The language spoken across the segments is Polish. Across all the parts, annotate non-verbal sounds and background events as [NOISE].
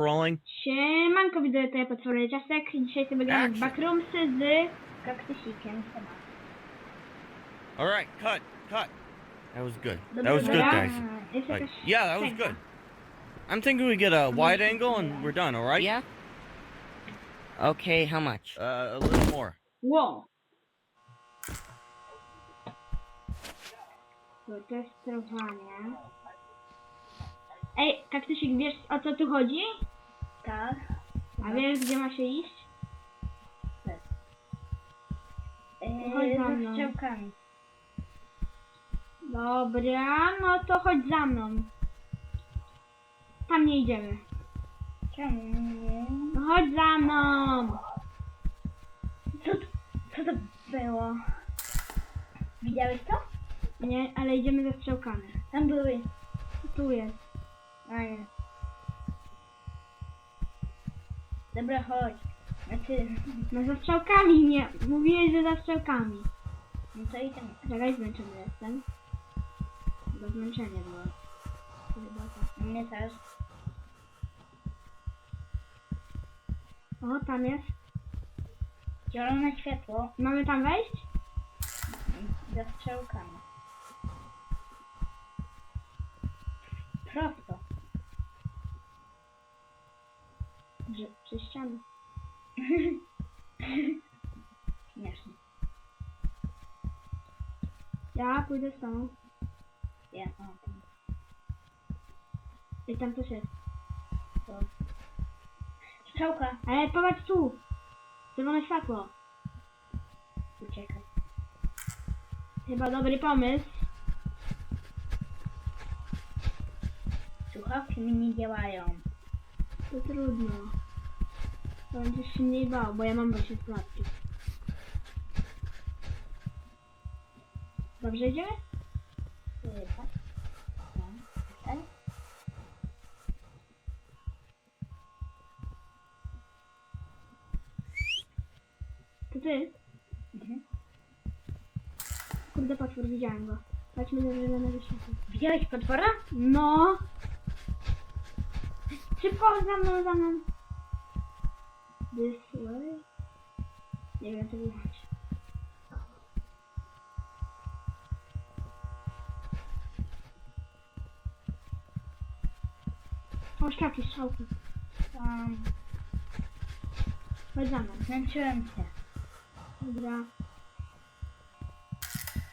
Rolling. Siemanko, widzę tutaj potwory ciastek. Dzisiaj sobie gramy w Action. backroomsy z kaktusikiem. All right, cut, cut. That was good. That was good, guys. Jest Like, yeah, that was good. I'm thinking we get a wide angle and we're done. All right? Yeah? Okay, how much? Uh, a little more. Wow. To testowanie. Ej, kaktusik, wiesz o co tu chodzi? Tak. A wiesz gdzie ma się iść? Chodź Eee, za ze mną. strzałkami. Dobra, no to chodź za mną. Tam nie idziemy. Czemu nie? No chodź za mną. Co, to- co to było? Widziałeś to? Nie, ale idziemy ze strzałkami. Tam były. Tu jest. A nie. Dobra, chodź. Znaczy, No za strzałkami nie. Mówiłeś, że za strzałkami. no to i tam. Czekaj, zmęczony jestem. Bo zmęczenie było. Chyba tak. Mnie też. O, tam jest. Zielone światło Mamy tam wejść? ze strzałkami. Prosto. Że, przez ścianę. Śmiesznie. Ja pójdę z tobą. Ja, tam. I tam też jest. To. Strzałka. Ale popatrz tu. Czerwone światło. Uciekaj. Chyba dobry pomysł. Słuchawki mi nie działają. To trudno. Będziesz się mniej bał, bo ja mam właśnie słabki. Dobrze idziemy? No. Tak? To ty? Mhm. Kurde potwór, widziałem go. Chodźmy do zielonego światła. Widziałeś potwora? No! Szybko, za mną, za mną! This way? Nie wiem, co wychodzi. O, szczałki, szczałki. Um, Chodź za mną. zmęczyłem się. Dobra.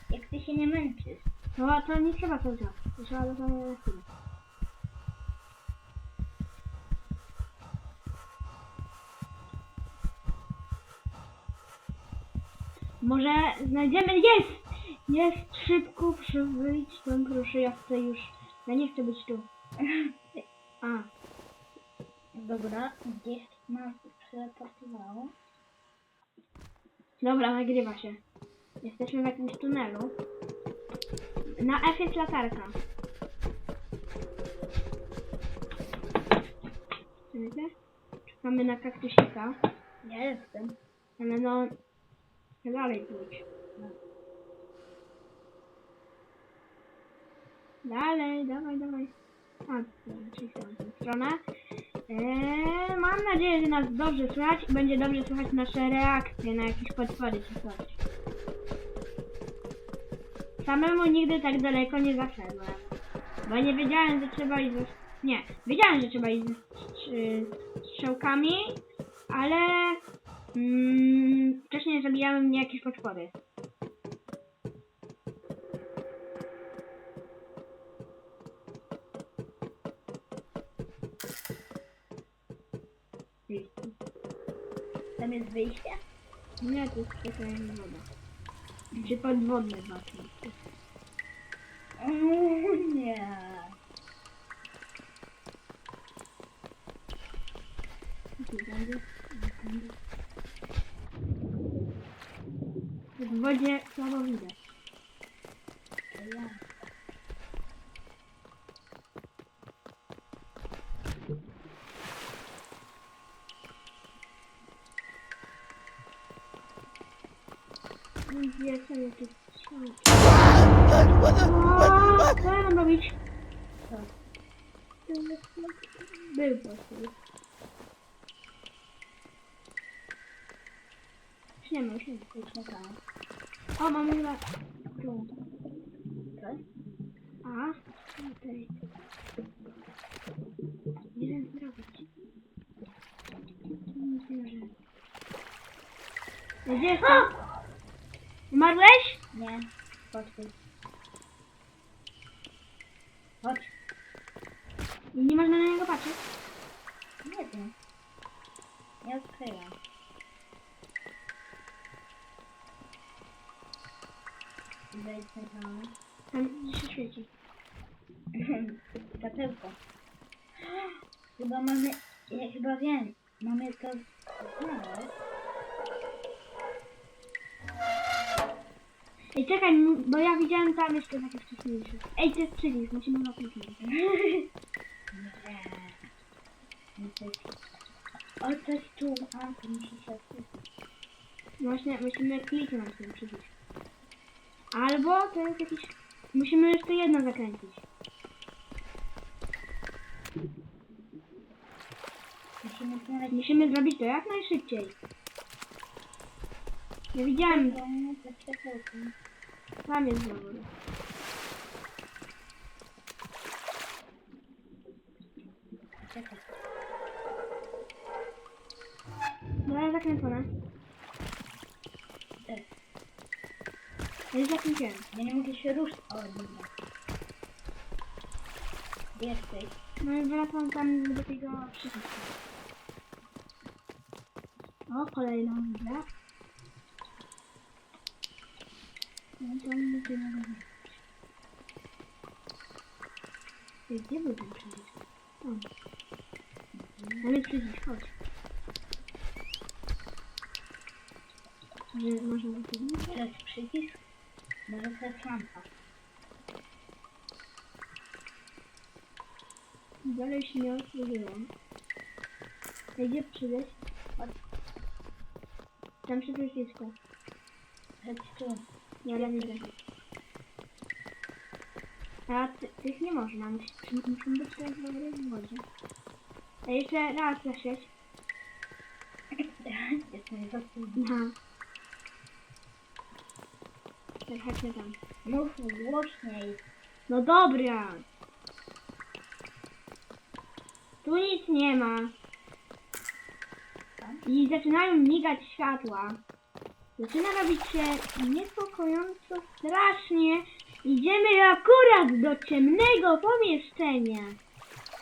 Jak ty się nie męczysz? No, to nie trzeba. To trzeba do samego na Może znajdziemy... Jest! Jest! Szybko, wyjść stąd, proszę, ja chcę już... Ja nie chcę być tu. [LAUGHS] A, Dobra, gdzieś nas przeteleportowało. dobra, nagrywa się. Jesteśmy w jakimś tunelu. Na F jest latarka. Czekamy na kaktusika. Ja jestem. Ale no... Dalej pójdź. Dalej, dawaj, dawaj. A, czyli w tamtą stronę. Eee, mam nadzieję, że nas dobrze słychać i będzie dobrze słychać nasze reakcje na jakieś potwory czy coś. Samemu nigdy tak daleko nie zaszedłem. Bo nie wiedziałem, że trzeba iść ze... Nie, wiedziałem, że trzeba iść ze strzy- strzałkami, ale mm, wcześniej zabijały mnie jakieś potwory. Tam jest wyjście? Nie, to jest specjalna woda. Czy podwodny basen. O nie. w wodzie słabo widać. Po prostu. Nie ma, już nie ma, już nie ma. O, mamy chyba... Tu. A? Tutaj. Nie wiem co robić. Nic nie może. Gdzie? Umarłeś? Nie. Chodź tu. Chodź. Nie można na niego patrzeć? Nie wiem. Nie odkryłam. Tam. Tam się świeci. Światełko. Chyba mamy... Ja chyba wiem. Mamy to znaleźć. Ej, czekaj, m- bo ja widziałem tam jeszcze takie wcześniejsze. Ej, to jest przycisk, musimy tym kliknąć. O, coś tu. A, to musi się odkryć. Właśnie, musimy kliknąć ten przycisk. Albo to jest jakiś... Musimy jeszcze jedno zakręcić. Musimy. Musimy zrobić to jak najszybciej. Ja widziałem, tam jest. Czekaj. Dobra, zakręcone. Ej, Jest zakręciłem. Ja nie mogę się ruszyć. O, dobra. Gdzie jesteś? No i wracam tam do tego przycisku. O, kolejna widzę. No to nic nie mogę zrobić. Gdzie był ten przycisk? Tam. Tam jest przycisk, chodź. Że można go podnieść? To jest przycisk? Może to jest lampa. Dalej się nie otworzyłam. Gdzie przyjść? Chodź. Tam przy przycisku. Chodź tu. Nie, ale widzę. A ty, tych nie można, muszą być teraz w dobrej wodzie. A jeszcze raz zasieć. Jestem zatrudniony. Aha. Tak, chodźmy tam. Mów głośniej. No dobra. Tu nic nie ma. I zaczynają migać światła. Zaczyna robić się niepokojąco strasznie. Idziemy akurat do ciemnego pomieszczenia.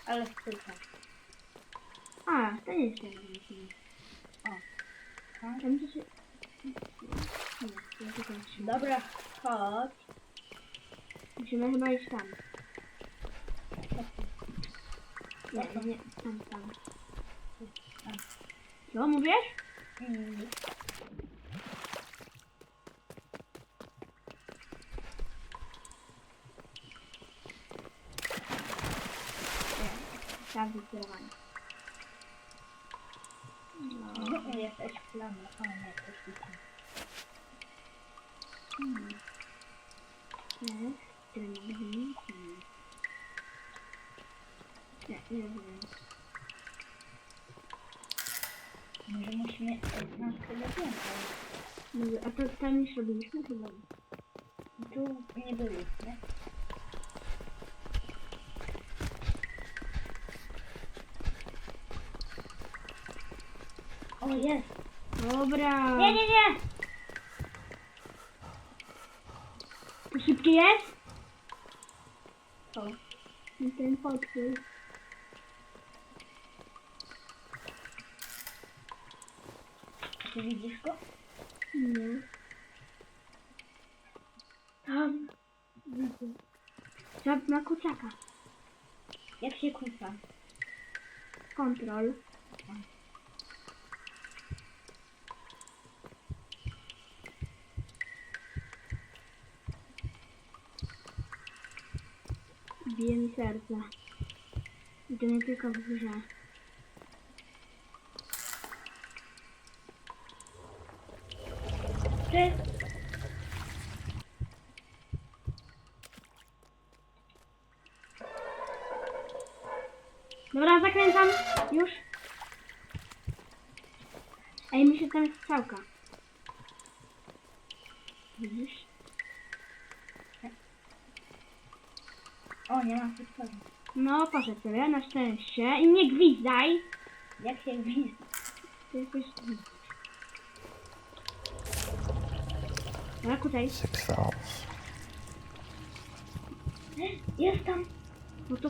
Ale wstydzę. A, to nie jest ciemne pomieszczenie. Tak? Tam się... Dobra, chodź. Musimy chyba iść tam. Nie, nie, tam, tam. Co mówisz? Mm, Sprawdzę No, jesteś w planie. O nie, to już widzę. Jest, trening, hmm. Nie, nie rozumiem. Może musimy znać tyle więcej. A to tam już robiliśmy chyba. Tu nie byliśmy. O, jest. Dobra. Nie, nie, nie. To szybkie jest? Co? I ten podpór. Czy widzisz go? Nie. Tam. Widzę. Zap na kucaka. Jak się kuca? Kontrol. Bije mi serce. I to nie tylko w grze. Czy? Dobra, zakręcam. Już. Ej, mi się tam strzałka. Widzisz? O, nie ma historii. No, poszedł sobie, na szczęście. I nie gwizdaj! Jak się gwizdzi? Ty jesteś... Dobra, kutaj. Six hours. Jest tam! No to.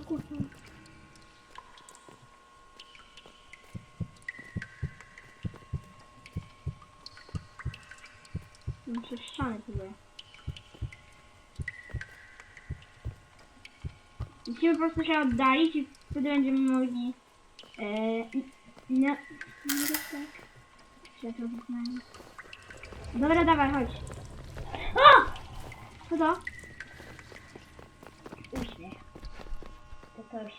No przez ścianę próbuję. Musimy po prostu się oddalić i wtedy będziemy mogli... E, no, no tak. Światło wygnałem. Dobra, dawaj, chodź. O! Co to? Uśmiech. To coś.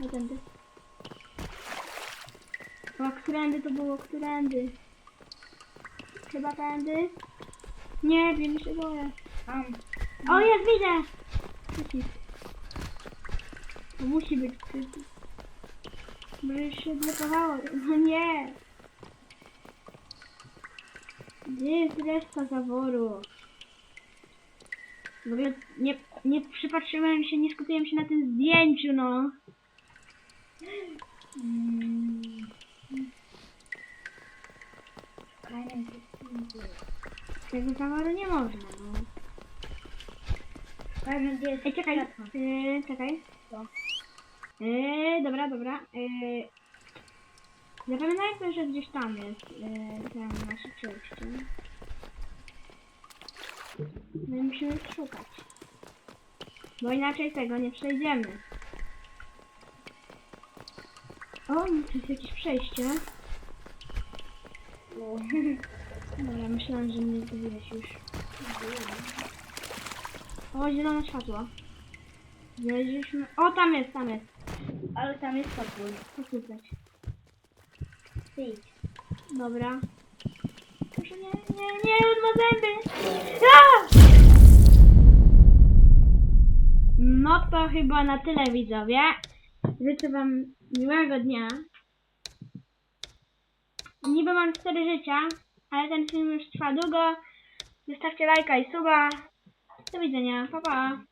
No tędy. O, którędy to było? Którędy? Chyba tędy? Nie wiem, się boję. Tam. O, jest, widzę! To musi być przycisk. Może się odblokowało. No nie! Gdzie jest reszta zaworu? W ogóle nie, nie przypatrzyłem się, nie skupiłem się na tym zdjęciu, no. Mm. Tego zaworu nie można, no. Fajne zdjęcie. Ej, czekaj, yy, czekaj. Co? Yy, dobra, dobra. Yy, zapamiętajmy, że gdzieś tam jest yy, ten nasze przejście. My musimy szukać. Bo inaczej tego nie przejdziemy. O, tu jest jakieś przejście. O, [LAUGHS] Dobra, myślałam, że mnie zgubiłeś już. O, zielone światło. Znaleźliśmy... O, tam jest, tam jest. Ale tam jest pokój. Posłuchać. Ty idź. Dobra. Proszę nie, nie, nie, on ma zęby! A! No to chyba na tyle widzowie. Życzę wam miłego dnia. Niby mam 4 życia, ale ten film już trwa długo. Zostawcie lajka i suba. Do widzenia, pa pa.